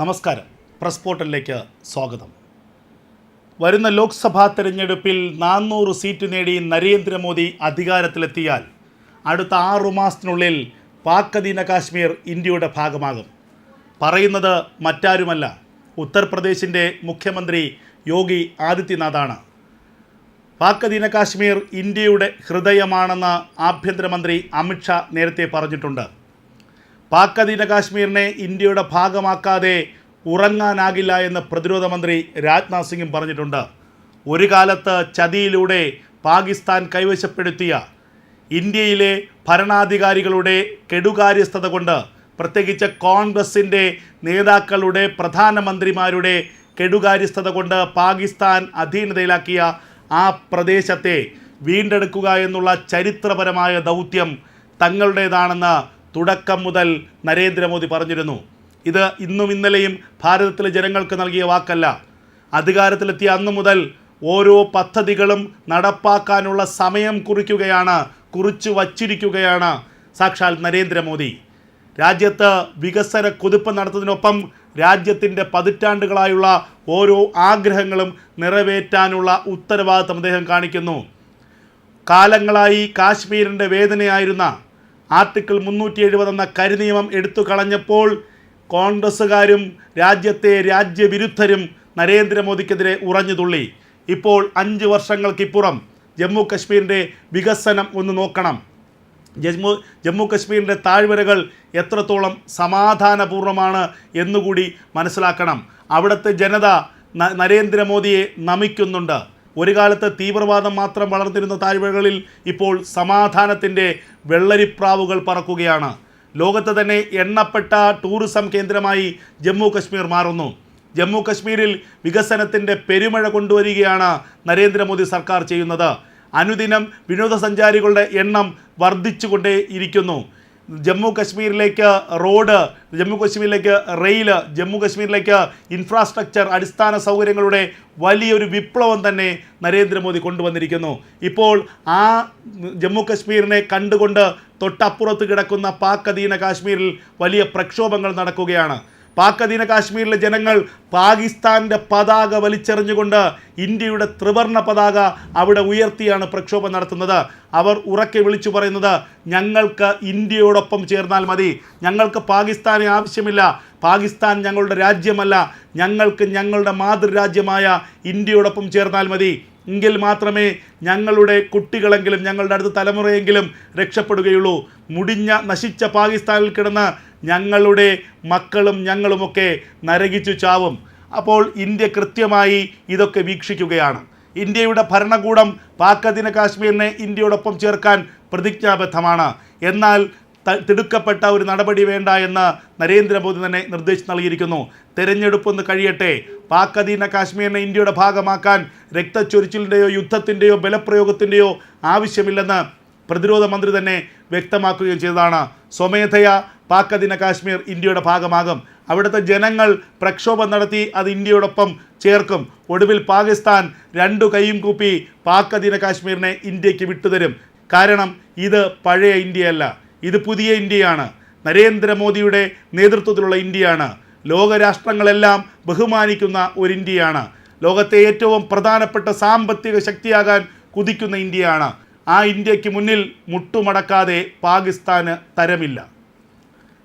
നമസ്കാരം. പ്രസ് പോർട്ടലിലേക്ക് സ്വാഗതം. വരുന്ന ലോക്സഭാ തെരഞ്ഞെടുപ്പിൽ നാനൂറ് സീറ്റ് നേടി നരേന്ദ്രമോദി അധികാരത്തിലെത്തിയാൽ അടുത്ത ആറു മാസത്തിനുള്ളിൽ പാക് അധീന കാശ്മീർ ഇന്ത്യയുടെ ഭാഗമാകും. പറയുന്നത് മറ്റാരുമല്ല ഉത്തർപ്രദേശിന്റെ മുഖ്യമന്ത്രി യോഗി ആദിത്യനാഥാണ്. പാക് അധീന കാശ്മീർ ഇന്ത്യയുടെ ഹൃദയമാണെന്ന് ആഭ്യന്തരമന്ത്രി അമിത്ഷാ നേരത്തെ പറഞ്ഞിട്ടുണ്ട്. പാക് അധീന കാശ്മീരിനെ ഇന്ത്യയുടെ ഭാഗമാക്കാതെ ഉറങ്ങാനാകില്ല എന്ന് പ്രതിരോധ മന്ത്രി രാജ്നാഥ് സിംഗും പറഞ്ഞിട്ടുണ്ട്. ഒരു കാലത്ത് ചതിയിലൂടെ പാകിസ്ഥാൻ കൈവശപ്പെടുത്തിയ ഇന്ത്യയിലെ ഭരണാധികാരികളുടെ കെടുകാര്യസ്ഥത കൊണ്ട് പ്രത്യേകിച്ച് കോൺഗ്രസിന്റെ നേതാക്കളുടെ പ്രധാനമന്ത്രിമാരുടെ കെടുകാര്യസ്ഥത കൊണ്ട് പാകിസ്ഥാൻ അധീനതയിലാക്കിയ ആ പ്രദേശത്തെ വീണ്ടെടുക്കുക എന്നുള്ള ചരിത്രപരമായ ദൗത്യം തങ്ങളുടേതാണെന്ന് തുടക്കം മുതൽ നരേന്ദ്രമോദി പറഞ്ഞിരുന്നു. ഇത് ഇന്നും ഇന്നലെയും ഭാരതത്തിലെ ജനങ്ങൾക്ക് നൽകിയ വാക്കല്ല. അധികാരത്തിലെത്തിയ അന്നു മുതൽ ഓരോ പദ്ധതികളും നടപ്പാക്കാനുള്ള സമയം കുറിക്കുകയാണ് കുറിച്ചു വച്ചിരിക്കുകയാണ് സാക്ഷാൽ നരേന്ദ്രമോദി. രാജ്യത്ത് വികസന കുതിപ്പ് നടത്തുന്നതിനൊപ്പം രാജ്യത്തിന്റെ പതിറ്റാണ്ടുകളായുള്ള ഓരോ ആഗ്രഹങ്ങളും നിറവേറ്റാനുള്ള ഉത്തരവാദിത്തം അദ്ദേഹം കാണിക്കുന്നു. കാലങ്ങളായി കാശ്മീരിന്റെ വേദനയായിരുന്ന ആർട്ടിക്കിൾ മുന്നൂറ്റി എഴുപത് എന്ന കരിനിയമം എടുത്തു കളഞ്ഞപ്പോൾ കോൺഗ്രസ്സുകാരും രാജ്യത്തെ രാജ്യവിരുദ്ധരും നരേന്ദ്രമോദിക്കെതിരെ ഉറഞ്ഞു തുള്ളി ഇപ്പോൾ അഞ്ച് വർഷങ്ങൾക്കിപ്പുറം ജമ്മു കശ്മീരിന്റെ വികസനം ഒന്ന് നോക്കണം. ജമ്മു ജമ്മു കശ്മീരിന്റെ താഴ്വരകൾ എത്രത്തോളം സമാധാനപൂർണമാണ് എന്നുകൂടി മനസ്സിലാക്കണം. അവിടുത്തെ ജനത നരേന്ദ്രമോദിയെ നമിക്കുന്നുണ്ട്. ഒരു കാലത്ത് തീവ്രവാദം മാത്രം വളർന്നിരുന്ന താഴ്വരകളിൽ ഇപ്പോൾ സമാധാനത്തിന്റെ വെള്ളരിപ്രാവുകൾ പറക്കുകയാണ്. ലോകത്ത് തന്നെ എണ്ണപ്പെട്ട ടൂറിസം കേന്ദ്രമായി ജമ്മു കശ്മീർ മാറുന്നു. ജമ്മു കശ്മീരിൽ വികസനത്തിന്റെ പെരുമഴ കൊണ്ടുവരികയാണ് നരേന്ദ്രമോദി സർക്കാർ ചെയ്യുന്നത്. അനുദിനം വിനോദസഞ്ചാരികളുടെ എണ്ണം വർദ്ധിച്ചുകൊണ്ടേ ഇരിക്കുന്നു ജമ്മു കശ്മീരിലേക്ക് റോഡ് ജമ്മു കശ്മീരിലേക്ക് റെയിൽ ജമ്മു കശ്മീരിലേക്ക് ഇൻഫ്രാസ്ട്രക്ചർ അടിസ്ഥാന സൗകര്യങ്ങളുടെ വലിയൊരു വിപ്ലവം തന്നെ നരേന്ദ്രമോദി കൊണ്ടുവന്നിരിക്കുന്നു. ഇപ്പോൾ ആ ജമ്മു കശ്മീരിനെ കണ്ടുകൊണ്ട് തൊട്ടപ്പുറത്ത് കിടക്കുന്ന പാക് അധീന കാശ്മീരിൽ വലിയ പ്രക്ഷോഭങ്ങൾ നടക്കുകയാണ്. പാക് അധീന കാശ്മീരിലെ ജനങ്ങൾ പാകിസ്ഥാന്റെ പതാക വലിച്ചെറിഞ്ഞുകൊണ്ട് ഇന്ത്യയുടെ ത്രിവർണ പതാക അവിടെ ഉയർത്തിയാണ് പ്രക്ഷോഭം നടത്തുന്നത്. അവർ ഉറക്കെ വിളിച്ചു പറയുന്നത് ഞങ്ങൾക്ക് ഇന്ത്യയോടൊപ്പം ചേർന്നാൽ മതി. ഞങ്ങൾക്ക് പാകിസ്ഥാനെ ആവശ്യമില്ല. പാകിസ്ഥാൻ ഞങ്ങളുടെ രാജ്യമല്ല. ഞങ്ങൾക്ക് ഞങ്ങളുടെ മാതൃരാജ്യമായ ഇന്ത്യയോടൊപ്പം ചേർന്നാൽ മതി. എങ്കിൽ മാത്രമേ ഞങ്ങളുടെ കുട്ടികളെങ്കിലും ഞങ്ങളുടെ അടുത്ത തലമുറയെങ്കിലും രക്ഷപ്പെടുകയുള്ളൂ. മുടിഞ്ഞ നശിച്ച പാകിസ്ഥാനിൽ കിടന്ന് ഞങ്ങളുടെ മക്കളും ഞങ്ങളുമൊക്കെ നരകിച്ചു ചാവും. അപ്പോൾ ഇന്ത്യ കൃത്യമായി ഇതൊക്കെ വീക്ഷിക്കുകയാണ്. ഇന്ത്യയുടെ ഭരണകൂടം പാക്കദിന കാശ്മീരിനെ ഇന്ത്യയോടൊപ്പം ചേർക്കാൻ പ്രതിജ്ഞാബദ്ധമാണ്. എന്നാൽ തിടുക്കപ്പെട്ട ഒരു നടപടി വേണ്ട എന്ന് നരേന്ദ്രമോദി തന്നെ നിർദ്ദേശം നൽകിയിരിക്കുന്നു. തെരഞ്ഞെടുപ്പ് ഒന്ന് കഴിയട്ടെ. പാക് കാശ്മീരിനെ ഇന്ത്യയുടെ ഭാഗമാക്കാൻ രക്തച്ചൊരിച്ചിലിന്റെയോ യുദ്ധത്തിന്റെയോ ബലപ്രയോഗത്തിന്റെയോ ആവശ്യമില്ലെന്ന് പ്രതിരോധ മന്ത്രി തന്നെ വ്യക്തമാക്കുകയും ചെയ്തതാണ്. സ്വമേധയാ പാക് അധീന കാശ്മീർ ഇന്ത്യയുടെ ഭാഗമാകും. അവിടുത്തെ ജനങ്ങൾ പ്രക്ഷോഭം നടത്തി അത് ഇന്ത്യയോടൊപ്പം ചേർക്കും. ഒടുവിൽ പാകിസ്ഥാൻ രണ്ടു കൈയും കൂപ്പി പാക് അധീന കാശ്മീരിനെ ഇന്ത്യയ്ക്ക് വിട്ടുതരും. കാരണം ഇത് പഴയ ഇന്ത്യയല്ല. ഇത് പുതിയ ഇന്ത്യയാണ്. നരേന്ദ്രമോദിയുടെ നേതൃത്വത്തിലുള്ള ഇന്ത്യയാണ്. ലോകരാഷ്ട്രങ്ങളെല്ലാം ബഹുമാനിക്കുന്ന ഒരു ഇന്ത്യയാണ്. ലോകത്തെ ഏറ്റവും പ്രധാനപ്പെട്ട സാമ്പത്തിക ശക്തിയാകാൻ കുതിക്കുന്ന ഇന്ത്യയാണ്. ആ ഇന്ത്യയ്ക്ക് മുന്നിൽ മുട്ടുമടക്കാതെ പാകിസ്ഥാന് തരമില്ല.